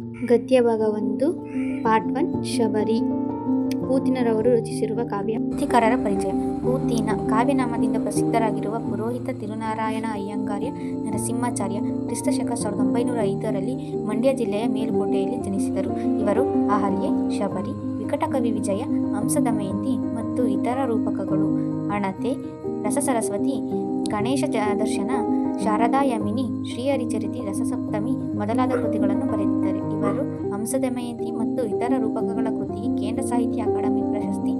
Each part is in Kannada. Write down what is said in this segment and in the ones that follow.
ಗದ್ಯ ಭಾಗ ಒಂದು ಪಾರ್ಟ್ ಒನ್ ಶಬರಿ. ಪೂತಿನರವರು ರಚಿಸಿರುವ ಕಾವ್ಯ. ಕೃತಿಕಾರರ ಪರಿಚಯ. ಪೂತಿನ ಕಾವ್ಯನಾಮದಿಂದ ಪ್ರಸಿದ್ಧರಾಗಿರುವ ಪುರೋಹಿತ ತಿರುನಾರಾಯಣ ಅಯ್ಯಂಗಾರ್ಯ, ನರಸಿಂಹಾಚಾರ್ಯ ಕ್ರಿಸ್ತಶಕ ಸಾವಿರದ ಒಂಬೈನೂರ ಐದರಲ್ಲಿ ಮಂಡ್ಯ ಜಿಲ್ಲೆಯ ಮೇಲುಕೋಟೆಯಲ್ಲಿ ಜನಿಸಿದರು. ಇವರು ಅಹಲ್ಯೆ ಶಬರಿ, ವಿಕಟಕವಿ ವಿಜಯ ಹಂಸದಮಯಂತಿ ಮತ್ತು ಇತರ ರೂಪಕಗಳು. ಅಣತೆ, ರಸಸರಸ್ವತಿ, ಗಣೇಶ ದರ್ಶನ ಶಾರದಾಯಮಿನಿ ಶ್ರೀಹರಿಚರಿತಿ, ರಸಸಪ್ತಮಿ ಮೊದಲಾದ ಕೃತಿಗಳನ್ನು ಬರೆದಿದ್ದಾರೆ. ಇವರು ಹಂಸದಮಯಂತಿ ಮತ್ತು ಇತರ ರೂಪಕಗಳ ಕೃತಿಗೆ ಕೇಂದ್ರ ಸಾಹಿತ್ಯ ಅಕಾಡೆಮಿ ಪ್ರಶಸ್ತಿ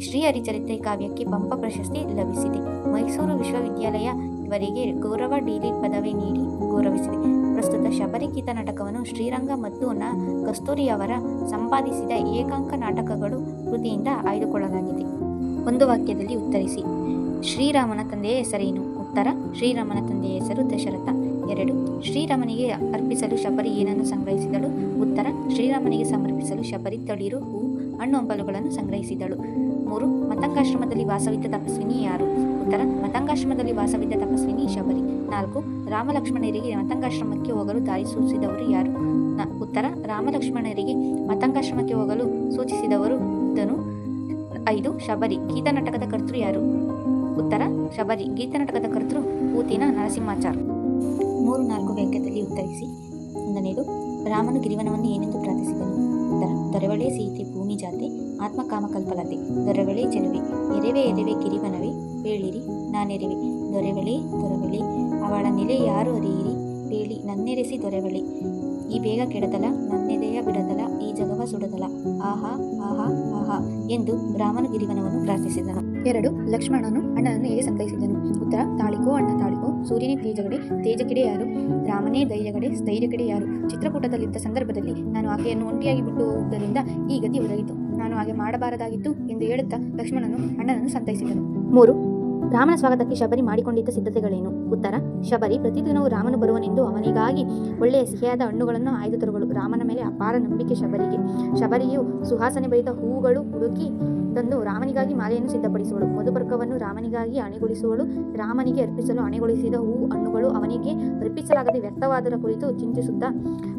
ಶ್ರೀಹರಿಚರಿತ್ರೆ ಕಾವ್ಯಕ್ಕೆ ಪಂಪ ಪ್ರಶಸ್ತಿ ಲಭಿಸಿದೆ. ಮೈಸೂರು ವಿಶ್ವವಿದ್ಯಾಲಯ ಇವರಿಗೆ ಗೌರವ ಡಿಲಿಟ್ ಪದವಿ ನೀಡಿ ಗೌರವಿಸಿದೆ. ಪ್ರಸ್ತುತ ಶಬರಿಗೀತ ನಾಟಕವನ್ನು ಶ್ರೀರಂಗ ಮತ್ತು ನ ಕಸ್ತೂರಿಯವರ ಸಂಪಾದಿಸಿದ ಏಕಾಂಕ ನಾಟಕಗಳು ಕೃತಿಯಿಂದ ಆಯ್ದುಕೊಳ್ಳಲಾಗಿದೆ. ಒಂದು ವಾಕ್ಯದಲ್ಲಿ ಉತ್ತರಿಸಿ. ಶ್ರೀರಾಮನ ತಂದೆಯ ಹೆಸರೇನು? ಉತ್ತರ, ಶ್ರೀರಾಮನ ತಂದೆಯ ಹೆಸರು ದಶರಥ. ಎರಡು, ಶ್ರೀರಾಮನಿಗೆ ಅರ್ಪಿಸಲು ಶಬರಿ ಏನನ್ನು ಸಂಗ್ರಹಿಸಿದಳು? ಉತ್ತರ, ಶ್ರೀರಾಮನಿಗೆ ಸಮರ್ಪಿಸಲು ಶಬರಿ ತಳಿರು, ಹೂ, ಹಣ್ಣು ಹಂಬಲುಗಳನ್ನು ಸಂಗ್ರಹಿಸಿದಳು. ಮೂರು, ಮತಂಗಾಶ್ರಮದಲ್ಲಿ ವಾಸವಿದ್ದ ತಪಸ್ವಿನಿ ಯಾರು? ಉತ್ತರ, ಮತಂಗಾಶ್ರಮದಲ್ಲಿ ವಾಸವಿದ್ದ ತಪಸ್ವಿನಿ ಶಬರಿ. ನಾಲ್ಕು, ರಾಮಲಕ್ಷ್ಮಣರಿಗೆ ಮತಂಗಾಶ್ರಮಕ್ಕೆ ಹೋಗಲು ದಾರಿ ಸೂಚಿಸಿದವರು ಯಾರು? ಉತ್ತರ, ರಾಮಲಕ್ಷ್ಮಣರಿಗೆ ಮತಂಗಾಶ್ರಮಕ್ಕೆ ಹೋಗಲು ಸೂಚಿಸಿದವರು ಇದನ್ನು ಐದು, ಶಬರಿ ಗೀತ ನಾಟಕದ ಕರ್ತೃ ಯಾರು? ಉತ್ತರ, ಶಬರಿ ಗೀತನಾಟಕದ ಕರ್ತೃ ಪೂತಿನ ನರಸಿಂಹಾಚಾರ್. ಮೂರು ನಾಲ್ಕು ವಾಕ್ಯದಲ್ಲಿ ಉತ್ತರಿಸಿ ಒಂದನೇದು ರಾಮನು ಗಿರಿವನವನ್ನು ಏನೆಂದು ಪ್ರಾರ್ಥಿಸಿದನು? ಉತ್ತರ, ದೊರೆವಳೆ ಸೀತೆ ಭೂಮಿ ಜಾತೆ, ಆತ್ಮಕಾಮ ಕಲ್ಪಲತೆ. ದೊರೆವಳೆ ಚೆಲುವೆ. ಎರೆವೆ ಎರೆವೆ ಗಿರಿವನವೇ ಬೇಳಿರಿ ನಾನೆರೆವೆ. ದೊರೆವಳೆ ದೊರೆವಳೆ, ಅವಳ ನೆಲೆ ಯಾರು ಅರಿಯಿರಿ? ಬೇಳಿ ನನ್ನೆರೆಸಿ ದೊರೆವಳೆ. ಈ ಬೇಗ ಕೆಡದಲ, ನನ್ನೆದೆಯ ಬಿಡದಲ, ಈ ಜಗವ ಸುಡದಲ. ಆಹಾ ಆಹಾ ಆಹಾ ಎಂದು ರಾಮನು ಗಿರಿವನವನ್ನು ಪ್ರಾರ್ಥಿಸಿದನು. ಎರಡು, ಲಕ್ಷ್ಮಣನು ಅಣ್ಣನನ್ನು ಹೇಗೆ ಸಂತೈಸಿದನು? ಉತ್ತರ, ತಾಳಿಕೋ ಅಣ್ಣ, ತಾಳಿಕೋ. ಸೂರ್ಯನೇ, ತೇಜಗಡೆ ತೇಜಕಿಡೆ ಯಾರು? ರಾಮನೇ ಧೈರ್ಯಗಡೆ ಸ್ಥೈರ್ಯಕಡೆ ಯಾರು? ಚಿತ್ರಕೂಟದಲ್ಲಿದ್ದ ಸಂದರ್ಭದಲ್ಲಿ ನಾನು ಆಕೆಯನ್ನು ಒಂಟಿಯಾಗಿ ಬಿಟ್ಟು ಹೋಗುವುದರಿಂದ ಈ ಗತಿ ಒದಗಿತು ನಾನು ಹಾಗೆ ಮಾಡಬಾರದಾಗಿತ್ತು ಎಂದು ಹೇಳುತ್ತಾ ಲಕ್ಷ್ಮಣನು ಅಣ್ಣನನ್ನು ಸಂತೈಸಿದನು. ಮೂರು ರಾಮನ ಸ್ವಾಗತಕ್ಕೆ ಶಬರಿ ಮಾಡಿಕೊಂಡಿದ್ದ ಸಿದ್ಧತೆಗಳೇನು? ಉತ್ತರ, ಶಬರಿ ಪ್ರತಿದಿನವೂ ರಾಮನು ಬರುವನೆಂದು ಅವನಿಗಾಗಿ ಒಳ್ಳೆಯ ಸಿಹಿಯಾದ ಹಣ್ಣುಗಳನ್ನು ಆಯ್ದು ತರುವಳು. ರಾಮನ ಮೇಲೆ ಅಪಾರ ನಂಬಿಕೆ ಶಬರಿಗೆ. ಶಬರಿಯು ಸುಹಾಸನೆ ಬರಿದ ಹೂವುಗಳು ಹುಡುಕಿ ತಂದು ರಾಮನಿಗಾಗಿ ಮಾಲೆಯನ್ನು ಸಿದ್ಧಪಡಿಸುವಳು. ಮಧುಪರ್ಕವನ್ನು ರಾಮನಿಗಾಗಿ ಅಣೆಗೊಳಿಸುವಳು. ರಾಮನಿಗೆ ಅರ್ಪಿಸಲು ಅಣೆಗೊಳಿಸಿದ ಹೂ ಹಣ್ಣುಗಳು ಅವನಿಗೆ ಅರ್ಪಿಸಲಾಗದೆ ವ್ಯರ್ಥವಾದರ ಕುರಿತು ಚಿಂತಿಸುತ್ತಾ,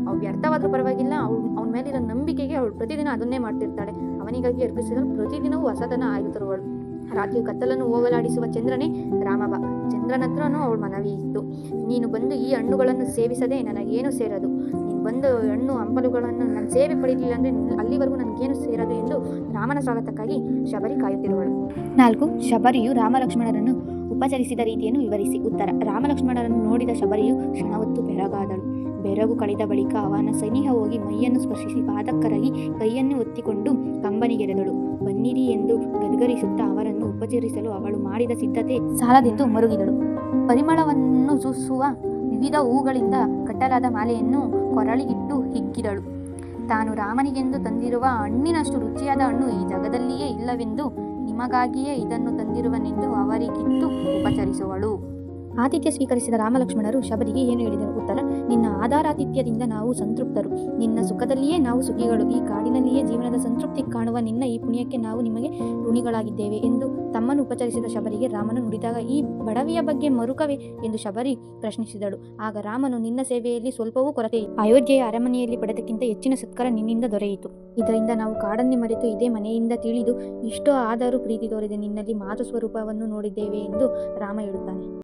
ಅವು ವ್ಯರ್ಥವಾದರೂ ಪರವಾಗಿಲ್ಲ. ಅವಳು ಅವನ ಮೇಲಿರೋ ನಂಬಿಕೆಗೆ ಅವಳು ಪ್ರತಿದಿನ ಅದನ್ನೇ ಮಾಡ್ತಿರ್ತಾಳೆ. ಅವನಿಗಾಗಿ ಅರ್ಪಿಸಲು ಪ್ರತಿದಿನವೂ ಹೊಸದನ್ನು ಆಯ್ದು ತರುವಳು. ರಾತ್ರಿಯ ಕತ್ತಲನ್ನು ಹೋಗಲಾಡಿಸುವ ಚಂದ್ರನೇ ರಾಮಬ. ಚಂದ್ರನ ಹತ್ರನೂ ಅವಳ ಮನವಿ ಇತ್ತು. ನೀನು ಬಂದು ಈ ಹಣ್ಣುಗಳನ್ನು ಸೇವಿಸದೆ ನನಗೇನು ಸೇರದು? ನೀನು ಬಂದು ಹಣ್ಣು ಹಂಪಲುಗಳನ್ನು ನನ್ನ ಸೇವೆ ಪಡೆಯಲಿಲ್ಲ ಅಂದರೆ ಅಲ್ಲಿವರೆಗೂ ನನಗೇನು ಸೇರದು ಎಂದು ರಾಮನ ಸ್ವಾಗತಕ್ಕಾಗಿ ಶಬರಿ ಕಾಯುತ್ತಿರುವಳು. ನಾಲ್ಕು, ಶಬರಿಯು ರಾಮಲಕ್ಷ್ಮಣರನ್ನು ಉಪಚರಿಸಿದ ರೀತಿಯನ್ನು ವಿವರಿಸಿ. ಉತ್ತರ, ರಾಮಲಕ್ಷ್ಮಣರನ್ನು ನೋಡಿದ ಶಬರಿಯು ಕ್ಷಣವತ್ತು ಬೆರಗಾದಳು. ಬೆರಗು ಕಳೆದ ಬಳಿಕ ಅವನ ಸನಿಹ ಹೋಗಿ ಮೈಯನ್ನು ಸ್ಪರ್ಶಿಸಿ ಪಾದಕ್ಕರಗಿ ಕೈಯನ್ನು ಒತ್ತಿಕೊಂಡು ಕಂಬನಿಗೆರೆದಳು. ಬನ್ನಿರಿ ಎಂದು ಗದ್ಗರಿಸುತ್ತಾ ಅವರನ್ನು ಉಪಚರಿಸಲು ಅವಳು ಮಾಡಿದ ಸಿದ್ಧತೆ ಸಾಲದೆಂದು ಮರುಗಿದಳು. ಪರಿಮಳವನ್ನು ಸೂಸುವ ವಿವಿಧ ಹೂಗಳಿಂದ ಕಟ್ಟಲಾದ ಮಾಲೆಯನ್ನು ಕೊರಳಿಗಿಟ್ಟು ಹಿಗ್ಗಿದಳು. ತಾನು ರಾಮನಿಗೆಂದು ತಂದಿರುವ ಹಣ್ಣಿನಷ್ಟು ರುಚಿಯಾದ ಹಣ್ಣು ಈ ಜಗದಲ್ಲಿಯೇ ಇಲ್ಲವೆಂದು ನಿಮಗಾಗಿಯೇ ಇದನ್ನು ತಂದಿರುವನೆಂದು ಅವರಿಗಿತ್ತು ಉಪಚರಿಸುವಳು. ಆತಿಥ್ಯ ಸ್ವೀಕರಿಸಿದ ರಾಮಲಕ್ಷ್ಮಣರು ಶಬರಿಗೆ ಏನು ಹೇಳಿದರು? ಉತ್ತರ, ನಿನ್ನ ಆಧಾರಾತಿಥ್ಯದಿಂದ ನಾವು ಸಂತೃಪ್ತರು. ನಿನ್ನ ಸುಖದಲ್ಲಿಯೇ ನಾವು ಸುಖಿಗಳು. ಈ ಕಾಡಿನಲ್ಲಿಯೇ ಜೀವನದ ಸಂತೃಪ್ತಿ ಕಾಣುವ ನಿನ್ನ ಈ ಪುಣ್ಯಕ್ಕೆ ನಾವು ನಿಮಗೆ ಋಣಿಗಳಾಗಿದ್ದೇವೆ ಎಂದು ತಮ್ಮನ್ನು ಉಪಚರಿಸಿದ ಶಬರಿಗೆ ರಾಮನು ನುಡಿದಾಗ, ಈ ಬಡವಿಯ ಬಗ್ಗೆ ಮರುಕವೇ ಎಂದು ಶಬರಿ ಪ್ರಶ್ನಿಸಿದಳು. ಆಗ ರಾಮನು, ನಿನ್ನ ಸೇವೆಯಲ್ಲಿ ಸ್ವಲ್ಪವೂ ಕೊರತೆ. ಅಯೋಧ್ಯೆಯ ಅರಮನೆಯಲ್ಲಿ ಪಡೆದಕ್ಕಿಂತ ಹೆಚ್ಚಿನ ಸತ್ಕಾರ ನಿನ್ನಿಂದ ದೊರೆಯಿತು. ಇದರಿಂದ ನಾವು ಕಾಡನ್ನೇ ಮರೆತು ಇದೇ ಮನೆಯಿಂದ ತಿಳಿದು ಇಷ್ಟೋ ಆದರೂ ಪ್ರೀತಿ ತೋರಿದೆ. ನಿನ್ನಲ್ಲಿ ಮಾತು ಸ್ವರೂಪವನ್ನು ನೋಡಿದ್ದೇವೆ ಎಂದು ರಾಮ ಹೇಳುತ್ತಾನೆ.